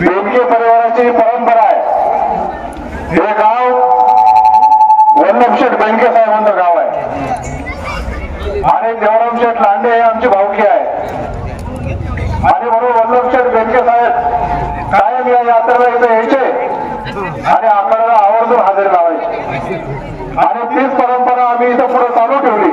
देवगे परिवाराची परंपरा आहे. हे गाव वल्लभशेठ बँके साहेबांचं गाव आहे. आणि देवरामशेठ लांडे हे आमची भावकी आहे. आणि म्हणून वल्लभशेठ बँके साहेब कायम या यात्रेला इथे यायचे आणि आपल्याला आवर्जून हजेरी लावायचे. आणि तीच परंपरा आम्ही इथं पुढे चालू ठेवली.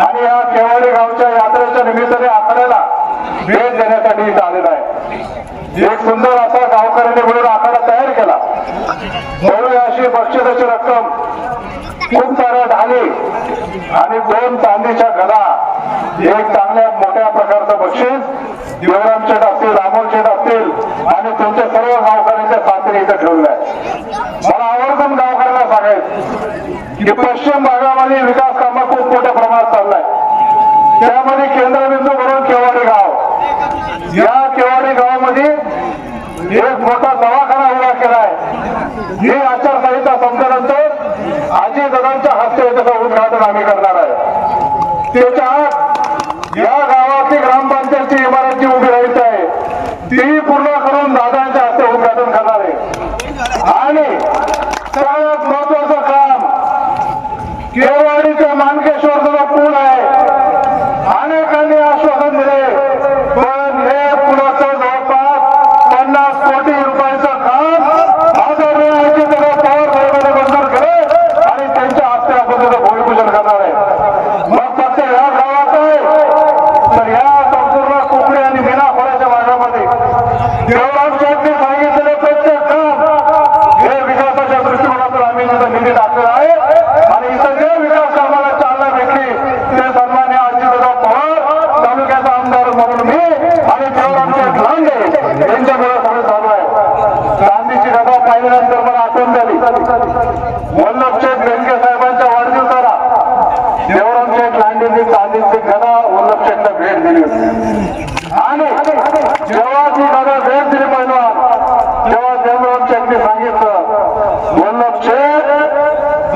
आणि या केवाडी गावच्या यात्रेच्या निमित्ताने आपल्याला भेट देण्यासाठी इथं आलेला आहे. एक सुंदर असा गावकऱ्यांनी मिळून आखाडा तयार केला. म्हणून अशी बक्षिसाची रक्कम खूप साऱ्या ढाली आणि दोन चांदीच्या घरा एक चांगल्या मोठ्या प्रकारचं बक्षीस देवराम शेठ असतील रामोल शेठ असतील आणि तुमच्या सर्व गावकऱ्यांच्या साथीने इथं ठेवलं आहे. मला आवर्जून गावकऱ्यांना सांगायचं की पश्चिम भागामध्ये विकास कामं खूप मोठ्या प्रमाणात चाललाय त्यामध्ये केंद्रबिंदू म्हणून केवाडी गाव या केवाडी गावामध्ये एक मोठा दवाखाना उभा केलाय. ही आचारसंहिता संपल्यानंतर आजी दादांच्या हस्ते त्याचं उद्घाटन आम्ही करणार आहे. त्याच्या आत या गावातली ग्रामपंचायतची इमारत जी उभी राहायची आहे. ती पूर्ण करून दादांच्या हस्ते उद्घाटन करणार आहे. आणि सगळ्यात महत्वाचं काम केवाडीच्या मानके जो पूल आहे अनेकांनी आश्वासन दिले पण हे पुलाचं जवळपास पन्नास कोटी रुपयाचं काम हजार वेळाचे त्याला पवार साहेबांनी मंजूर केले आणि त्यांच्या हस्ते आपण त्याचं भूमिपूजन करणार आहे मग फक्त या गावात आहे तर या संपूर्ण कोकणी आणि मीना खोऱ्याच्या भागामध्ये देवराम शेठने सांगितलेले प्रत्येक काम हे विकासाच्या दृष्टिकोनातून आम्ही तिथं निधी टाकलेला आहे आणि इथं जे विकास कामाला चालना भेटली ते सन्मान्य अजितदादा पवार तालुक्याचा आमदार म्हणून मी आणि देवराम शेठ लांडे यांच्यामुळे सगळं चालू आहे गांधीची गदा पाहिल्यानंतर मला आठवण झाली वल्लभ शेठ बेंके साहेबांच्या वाढदिवसाला देवराम शेठ लांडेंनी चांदीची गदा वल्लभ शेठला भेट दिली होती आणि जेव्हा ती गदा भेट दिली पहिलवान तेव्हा देवराम शेठने सांगितलं वल्लभ शेठ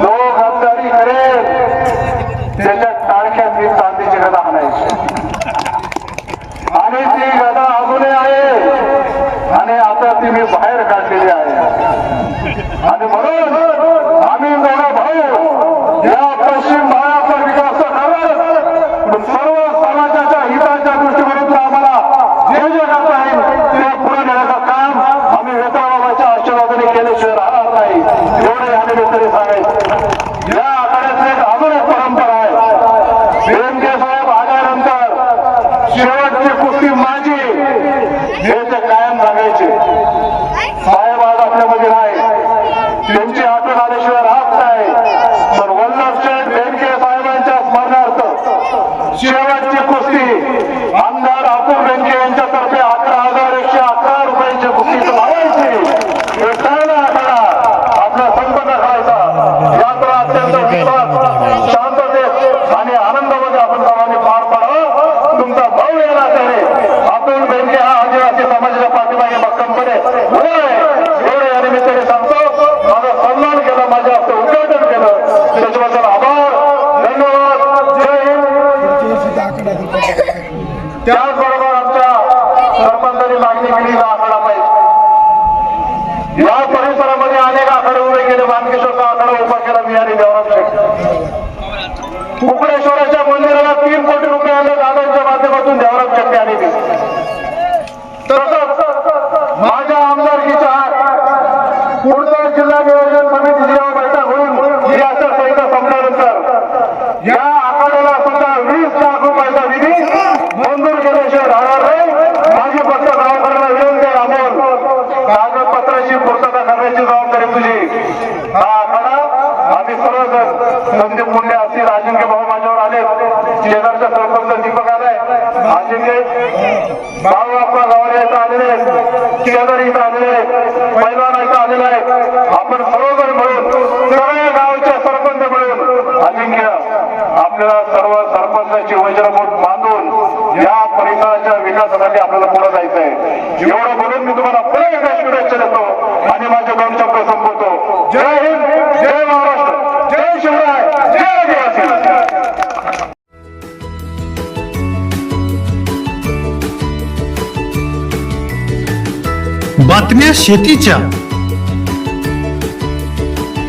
जो गद्दारी करेल त्याच्या टाळक्यात मी चांदीची गदा आणायची आणि ती गदा अजूनही आहे आणि आता ती मी बाहेर काढलेली आहे आणि म्हणून आम्ही मोठा भाऊ या पश्चिम भागाचा विकास तर करणार सर्व समाजाच्या हिताच्या दृष्टिकोनातून आम्हाला जे जे करता येईल ते पुढे नेण्याचं काम आम्ही वेतनाबाबाच्या आशीर्वादाने केल्याशिवाय राहणार नाही एवढे आणि तरी सांगायचं या आखाड्यातली एक अजून एक परंपरा आहे. बेनके साहेब आल्यानंतर शेवटची कुस्ती माझी हे ते कायम सांगायचे साहेब आज आपल्यामध्ये नाही त्यांची आठवण आल्याशिवाय राहत नाही तर वल्लभ शेठ बेनके साहेबांच्या स्मरणार्थ कुस्ती आमदार अतुल बेनके यांच्यातर्फे अकरा हजार एकशे अकरा रुपयांची कुस्ती लावायची हे सगळं आठवडा आपला संपन्न करायचा यात्रा अत्यंत विश्वास शांततेत आणि आनंदामध्ये आपण सर्वांनी पार पाडावं तुमचा भाऊ येणार त्याने अतुल बेनके हा आदिवासी समाजाच्या पाठीमागे भक्कमपणे उभा आहे एवढे या निमित्ताने सांगतो माझा सन्मान केला माझ्या हस्ते उद्घाटन केलं त्याच्याबद्दल आभार धन्यवाद जय हिंद त्याचबरोबर आमच्या सरपंचांनी मागणी आखाडा पाहिजे. या परिसरामध्ये अनेक आखाडे उभे केले. मानकेश्वरचा आखाडा उभा केला. मी आणि देवराम कुकडेश्वराच्या मंदिराला तीन कोटी रुपयाला दादांच्या माध्यमातून देवराम शेट्टी आणि मी तसंच माझ्या आमदारकीच्या आत पुढचा जिल्हा नियोजन समितीची जेव्हा बैठक होईल. ही आचारसंहिता संपल्यानंतर या आखाड्याला सुद्धा वीस लाख रुपयाचा निधी मंजूर केल्याशिवाय राहणार नाही माझी फक्त गावकऱ्यांना विनंती आहे रामोल कागदपत्राची पूर्तता करण्याची जबाबदारी तुझी हा आखाडा आम्ही सर्वजण संदीप मुंडे असतील अजिंक्य भाऊ माझ्यावर आले शेजारच्या सरपंच दीपक आलाय अजिंक्य भाऊ आपला गावाला इथं आलेले आहेत शेजारी इथं आलेले आहेत पैलवान इथं आलेला आहे आपण सर्वजण मिळून सगळ्या गावच्या सरपंच मिळून अजिंक्य आपल्याला सर्व सरपंचाची वज्रमूठ बांधून या परिसराच्या विकासासाठी आपल्याला पुढे जायचं आहे एवढं बोलून मी तुम्हाला पुढे एकदा शुभेच्छा देतो आणि माझे दोन शब्द संपवतो. जय हिंद जय महाराष्ट्र जय शिवराय जय आदिवासी. बातम्या शेतीच्या.